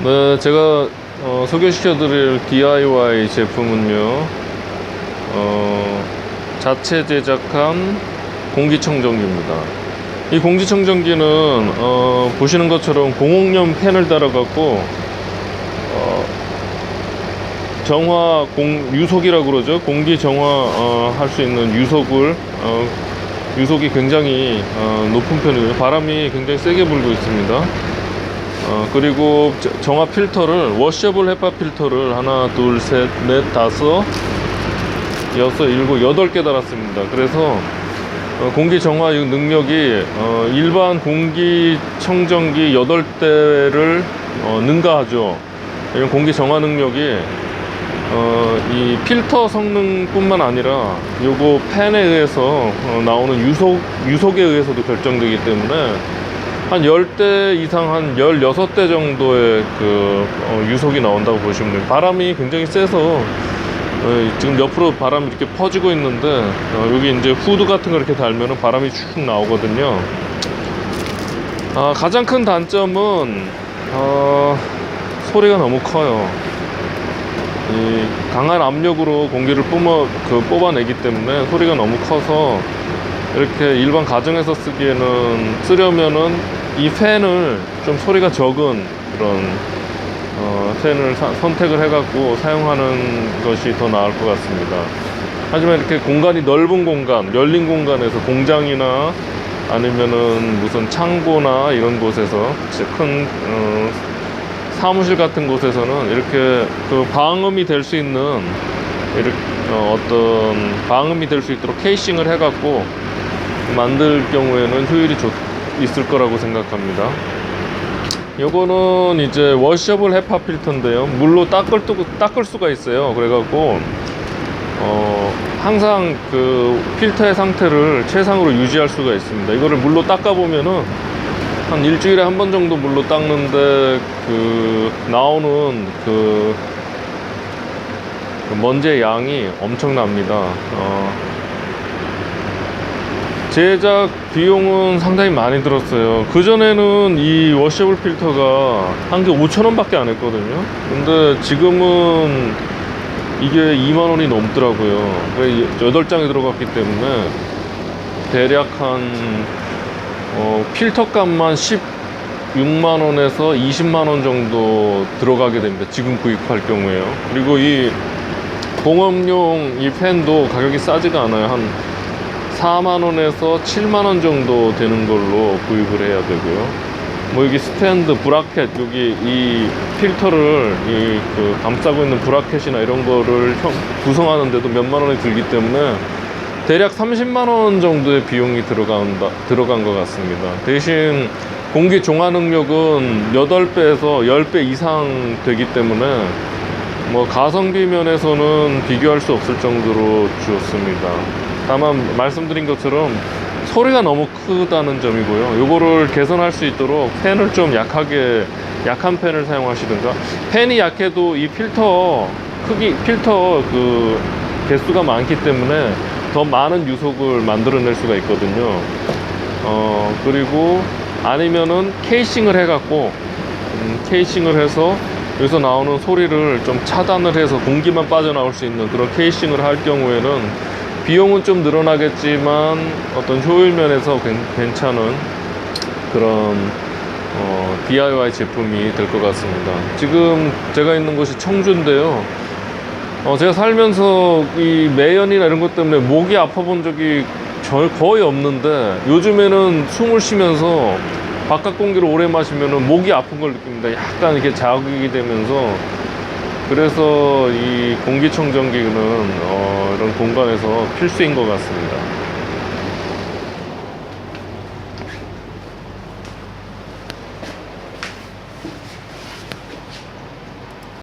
네, 제가 어, 소개시켜드릴 DIY 제품은요, 어, 자체 제작한 공기청정기입니다. 이 공기청정기는 어, 보시는 것처럼 공옥염 팬을 달아갖고 어, 정화 공 유속이라고 그러죠. 공기 정화 어, 할수 있는 유속을 어, 유속이 굉장히 어, 높은 편이고요. 바람이 굉장히 세게 불고 있습니다. 어, 그리고 저- 정화 필터를 워셔블 헤파 필터를 하나, 둘, 셋, 넷, 다섯, 여섯, 일곱, 여덟 개 달았습니다. 그래서 어, 공기 정화 이 능력이 어, 일반 공기 청정기 여덟 대를 어, 능가하죠. 공기 정화 능력이 어, 이 필터 성능뿐만 아니라 요거 팬에 의해서 어, 나오는 유속 유속에 의해서도 결정되기 때문에 한 10대 이상 한 16대 정도의 그 어, 유속이 나온다고 보시면 돼요. 바람이 굉장히 세서 어, 지금 옆으로 바람이 이렇게 퍼지고 있는데 어, 여기 이제 후드 같은 거 이렇게 달면은 바람이 쭉 나오거든요. 아, 가장 큰 단점은 어, 소리가 너무 커요. 이 강한 압력으로 공기를 뿜어 그 뽑아내기 때문에 소리가 너무 커서 이렇게 일반 가정에서 쓰기에는 쓰려면은 이 팬을 좀 소리가 적은 그런 어, 팬을 사- 선택을 해갖고 사용하는 것이 더 나을 것 같습니다. 하지만 이렇게 공간이 넓은 공간, 열린 공간에서 공장이나 아니면은 무슨 창고나 이런 곳에서 큰 어, 사무실 같은 곳에서는 이렇게 그 방음이 될 수 있는 이렇게 어, 어떤 방음이 될 수 있도록 케이싱을 해갖고 만들 경우에는 효율이 좋, 있을 거라고 생각합니다. 요거는 이제 워셔블 헤파 필터인데요. 물로 닦을, 또- 닦을 수가 있어요. 그래갖고, 어, 항상 그 필터의 상태를 최상으로 유지할 수가 있습니다. 이거를 물로 닦아 보면은 한 일주일에 한 번 정도 물로 닦는데 그 나오는 그, 그 먼지의 양이 엄청납니다. 어, 제작 비용은 상당히 많이 들었어요. 그전에는 이 워셔블 필터가 한 개 5천원 밖에 안 했거든요. 근데 지금은 이게 2만원이 넘더라고요. 8장이 들어갔기 때문에 대략 한 어, 필터 값만 16만원에서 20만원 정도 들어가게 됩니다. 지금 구입할 경우에요. 그리고 이 공업용 이 팬도 가격이 싸지가 않아요. 한 4만원에서 7만원 정도 되는 걸로 구입을 해야 되고요. 뭐 여기 스탠드, 브라켓, 여기 이 필터를 이 그 감싸고 있는 브라켓이나 이런 거를 형- 구성하는데도 몇만 원이 들기 때문에 대략 30만 원 정도의 비용이 들어간다, 들어간 것 같습니다. 대신 공기 종화 능력은 8배에서 10배 이상 되기 때문에 뭐 가성비 면에서는 비교할 수 없을 정도로 좋습니다. 다만 말씀드린 것처럼 소리가 너무 크다는 점이고요. 요거를 개선할 수 있도록 팬을 좀 약하게 약한 팬을 사용하시든가 팬이 약해도 이 필터 크기 필터 그 개수가 많기 때문에 더 많은 유속을 만들어낼 수가 있거든요. 어 그리고 아니면은 케이싱을 해 갖고 음, 케이싱을 해서 여기서 나오는 소리를 좀 차단을 해서 공기만 빠져나올 수 있는 그런 케이싱을 할 경우에는 비용은 좀 늘어나겠지만 어떤 효율 면에서 괜- 괜찮은 그런 어, DIY 제품이 될 것 같습니다. 지금 제가 있는 곳이 청주인데요. 어, 제가 살면서 이 매연이나 이런 것 때문에 목이 아파 본 적이 절 거의 없는데 요즘에는 숨을 쉬면서 바깥 공기를 오래 마시면 목이 아픈 걸 느낍니다. 약간 이렇게 자극이 되면서 그래서 이 공기청정기는 어, 이런 공간에서 필수인 것 같습니다.